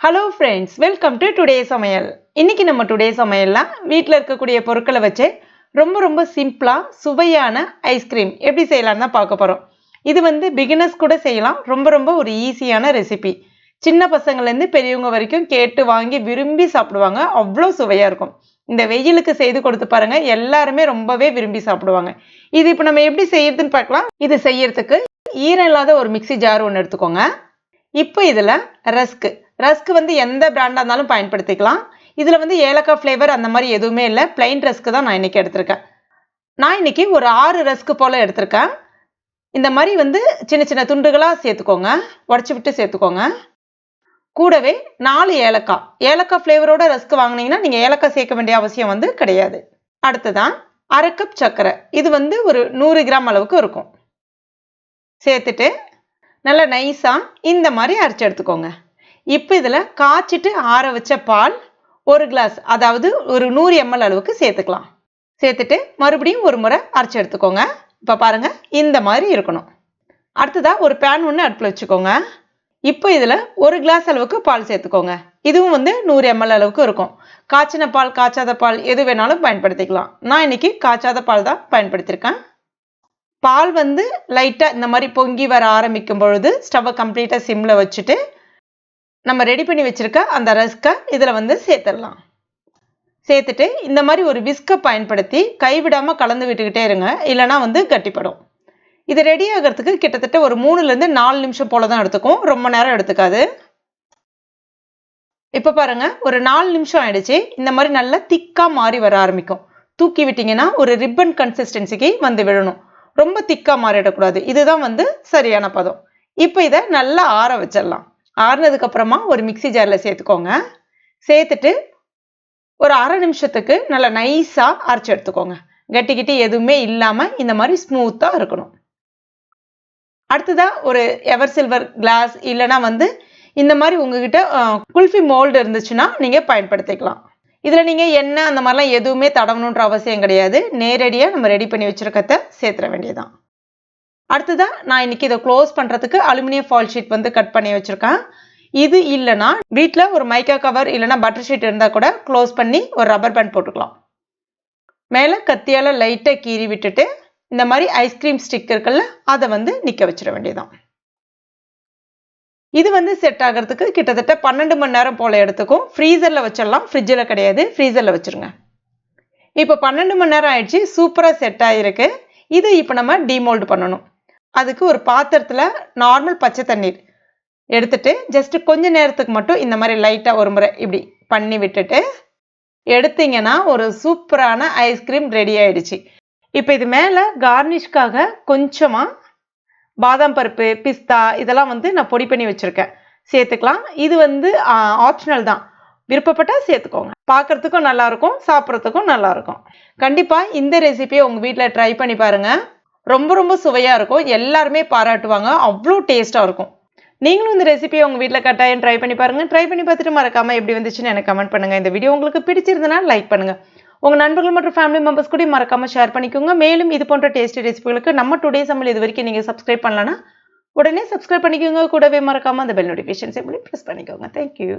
Hello friends welcome to today சமையல் இன்னைக்கு நம்ம டுடே சமையல்லாம் வீட்டில் இருக்கக்கூடிய பொருட்களை வச்சு ரொம்ப ரொம்ப சிம்பிளாக சுவையான ஐஸ்கிரீம் எப்படி செய்யலாம்னு தான் பார்க்க போகிறோம் இது வந்து பிகினர்ஸ் கூட செய்யலாம். ரொம்ப ரொம்ப ஒரு ஈஸியான ரெசிபி சின்ன பசங்கள்லேருந்து பெரியவங்க வரைக்கும் கேட்டு வாங்கி விரும்பி சாப்பிடுவாங்க. அவ்வளோ சுவையாக இருக்கும். இந்த வெயிலுக்கு செய்து கொடுத்து பாருங்கள் எல்லாருமே ரொம்பவே விரும்பி சாப்பிடுவாங்க. இது இப்போ நம்ம எப்படி செய்யறதுன்னு பார்க்கலாம். இது செய்யறதுக்கு ஈரம் இல்லாத ஒரு மிக்சி ஜார் ஒன்று எடுத்துக்கோங்க. இப்போ இதில் ரஸ்க்கு. ரஸ்க்கு வந்து எந்த பிராண்டாக இருந்தாலும் பயன்படுத்திக்கலாம். இதில் வந்து ஏலக்காய் ஃப்ளேவர் அந்த மாதிரி எதுவுமே இல்லை. பிளைன் ரஸ்க்கு தான் நான் இன்றைக்கி எடுத்திருக்கேன். நான் இன்றைக்கி ஒரு ஆறு ரஸ்க்கு போல் எடுத்திருக்கேன். இந்த மாதிரி வந்து சின்ன சின்ன துண்டுகளாக சேர்த்துக்கோங்க. உடச்சி விட்டு சேர்த்துக்கோங்க. கூடவே நாலு ஏலக்காய். ஏலக்காய் ஃப்ளேவரோட ரஸ்க்கு வாங்கினீங்கன்னா நீங்கள் ஏலக்காய் சேர்க்க வேண்டிய அவசியம் வந்து கிடையாது. அடுத்ததான் அரை கப் சர்க்கரை. இது வந்து ஒரு நூறு கிராம் அளவுக்கு இருக்கும். சேர்த்துட்டு நல்லா நைஸாக இந்த மாதிரி அரைச்சி எடுத்துக்கோங்க. இப்போ இதில் காய்ச்சிட்டு ஆற வச்ச பால் ஒரு கிளாஸ் அதாவது ஒரு நூறு எம்எல் அளவுக்கு சேர்த்துக்கலாம். சேர்த்துட்டு மறுபடியும் ஒரு முறை அரைச்சி எடுத்துக்கோங்க. இப்போ பாருங்கள் இந்த மாதிரி இருக்கணும். அடுத்ததாக ஒரு பேன் ஒன்று அடுப்பில் வச்சுக்கோங்க. இப்போ இதில் ஒரு கிளாஸ் அளவுக்கு பால் சேர்த்துக்கோங்க. இதுவும் வந்து நூறு எம்எல் அளவுக்கு இருக்கும். காய்ச்சின பால் காய்ச்சாத பால் எது வேணாலும் பயன்படுத்திக்கலாம். நான் இன்னைக்கு காய்ச்சாத பால் தான் பயன்படுத்தியிருக்கேன் பால் வந்து லைட்டாக இந்த மாதிரி பொங்கி வர ஆரம்பிக்கும் பொழுது ஸ்டவ்வை கம்ப்ளீட்டாக சிம்மில் வச்சுட்டு நம்ம ரெடி பண்ணி வச்சுருக்க அந்த ரஸ்க்கை இதில் வந்து சேர்த்துடலாம். சேர்த்துட்டு இந்த மாதிரி ஒரு விஸ்கை பயன்படுத்தி கைவிடாமல் கலந்து விட்டுக்கிட்டே இருங்க. இல்லைனா வந்து கட்டிப்படும். இது ரெடி ஆகிறதுக்கு கிட்டத்தட்ட ஒரு மூணுலேருந்து நாலு நிமிஷம் போல தான் எடுத்துக்கும். ரொம்ப நேரம் எடுத்துக்காது. இப்போ பாருங்க ஒரு நாலு நிமிஷம் ஆயிடுச்சு. இந்த மாதிரி நல்லா திக்காக மாறி வர ஆரம்பிக்கும். தூக்கி விட்டிங்கன்னா ஒரு ரிப்பன் கன்சிஸ்டன்சிக்கு வந்து விழணும். ரொம்ப திக்காக மாறிடக்கூடாது. இதுதான் வந்து சரியான பதம். இப்போ இதை நல்லா ஆற வச்சிடலாம். ஆறுனதுக்கப்புறமா ஒரு மிக்சி ஜாரில் சேர்த்துக்கோங்க. சேர்த்துட்டு ஒரு அரை நிமிஷத்துக்கு நல்லா நைஸாக அரைச்சி எடுத்துக்கோங்க. கட்டிக்கிட்டி எதுவுமே இல்லாமல் இந்த மாதிரி ஸ்மூத்தாக இருக்கணும். அடுத்ததாக ஒரு எவர் சில்வர் கிளாஸ் இல்லைனா வந்து இந்த மாதிரி உங்ககிட்ட குல்ஃபி மோல்டு இருந்துச்சுன்னா நீங்கள் பயன்படுத்திக்கலாம். இதில் நீங்கள் எண்ணெய் அந்த மாதிரிலாம் எதுவுமே தடவணுன்ற அவசியம் கிடையாது. நேரடியாக நம்ம ரெடி பண்ணி வச்சுருக்கத சேர்த்துற வேண்டியதான் அடுத்ததாக நான் இன்னைக்கு இதை க்ளோஸ் பண்ணுறதுக்கு அலுமினியம் ஃபால் ஷீட் வந்து கட் பண்ணி வச்சுருக்கேன். இது இல்லைன்னா வீட்டில் ஒரு மைக்கா கவர் இல்லைனா பட்டர் ஷீட் இருந்தால் கூட க்ளோஸ் பண்ணி ஒரு ரப்பர் பேண்ட் போட்டுக்கலாம். மேலே கத்தியால் லைட்டாக கீறி விட்டுட்டு இந்த மாதிரி ஐஸ்கிரீம் ஸ்டிக் இருக்குல்ல அதை வந்து நிற்க வச்சிட வேண்டியதான் இது வந்து செட் ஆகிறதுக்கு கிட்டத்தட்ட பன்னெண்டு மணி நேரம் போல் எடுத்துக்கும். ஃப்ரீசரில் வச்சிடலாம். ஃப்ரிட்ஜில் கிடையாது. ஃப்ரீசரில் வச்சுருங்க. இப்போ பன்னெண்டு மணி நேரம் ஆயிடுச்சு. சூப்பராக செட் ஆகிருக்கு இதை இப்போ நம்ம டிமோல்டு பண்ணணும். அதுக்கு ஒரு பாத்திரத்தில் நார்மல் பச்சை தண்ணீர் எடுத்துட்டு ஜஸ்ட்டு கொஞ்ச நேரத்துக்கு மட்டும் இந்த மாதிரி லைட்டாக ஒரு முறை இப்படி பண்ணி விட்டுட்டு எடுத்தீங்கன்னா ஒரு சூப்பரான ஐஸ்கிரீம் ரெடி ஆயிடுச்சு. இப்போ இது மேலே கார்னிஷ்காக கொஞ்சமாக பாதாம் பருப்பு பிஸ்தா இதெல்லாம் வந்து நான் பொடி பண்ணி வச்சுருக்கேன். சேர்த்துக்கலாம். இது வந்து ஆப்ஷனல் தான். விருப்பப்பட்டால் சேர்த்துக்கோங்க. பார்க்குறதுக்கும் நல்லாயிருக்கும் சாப்பிட்றதுக்கும் நல்லாயிருக்கும் கண்டிப்பாக இந்த ரெசிபியை உங்கள் வீட்டில் ட்ரை பண்ணி பாருங்கள் ரொம்ப ரொம்ப சுவையாக இருக்கும். எல்லாருமே பாராட்டுவாங்க. அவ்வளோ டேஸ்ட்டாக இருக்கும். நீங்களும் இந்த ரெசிபியை உங்கள் வீட்டில் கட்டாயம் ட்ரை பண்ணி பாருங்கள் ட்ரை பண்ணி பார்த்துட்டு மறக்காமல் எப்படி வந்துச்சுன்னு எனக்கு கமெண்ட் பண்ணுங்கள் இந்த வீடியோ உங்களுக்கு பிடிச்சிருந்தனா லைக் பண்ணுங்கள் உங்கள் நண்பர்கள் மற்றும் ஃபேமிலி மெம்பர்ஸ் கூட மறக்காமல் ஷேர் பண்ணிக்கோங்க. மேலும் இது போன்ற டேஸ்டி ரெசிபிகளுக்கு நம்ம டுடே சமையல் இது வரைக்கும் நீங்கள் சப்ஸ்கிரைப் பண்ணலன்னா உடனே சப்ஸ்கிரைப் பண்ணிக்கோங்க. கூடவே மறக்காமல் அந்த பெல் நோட்டிஃபிகேஷன் சிம்பிளி ப்ரெஸ் பண்ணிக்கோங்க. Thank you